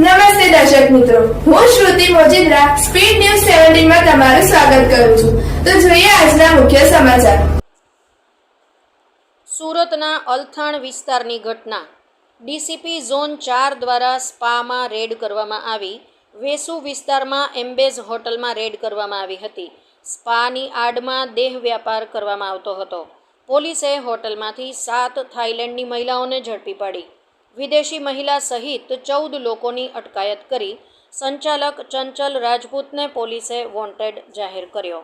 નમસ્તે દર્શક મિત્રો. હું શ્રુતિ મોજીદ્રા, સ્પીડ ન્યૂઝ સેવન્ટીનમાં તમારું સ્વાગત કરું છું. તો જોઈએ આજના મુખ્ય સમાચાર. સુરતના અલથાણ વિસ્તારની ઘટના. ડીસીપી ઝોન ચાર દ્વારા સ્પામાં રેડ કરવામાં આવી. વેસુ વિસ્તારમાં એમ્બેઝ હોટલમાં રેડ કરવામાં આવી હતી. સ્પાની આડમાં દેહ વ્યાપાર કરવામાં આવતો હતો. પોલીસે હોટલમાંથી સાત થાઇલેન્ડની મહિલાઓને ઝડપી પાડી. વિદેશી મહિલા સહિત ચૌદ લોકોની અટકાયત કરી સંચાલક ચંચલ રાજપૂતને પોલીસે વોન્ટેડ જાહેર કર્યો.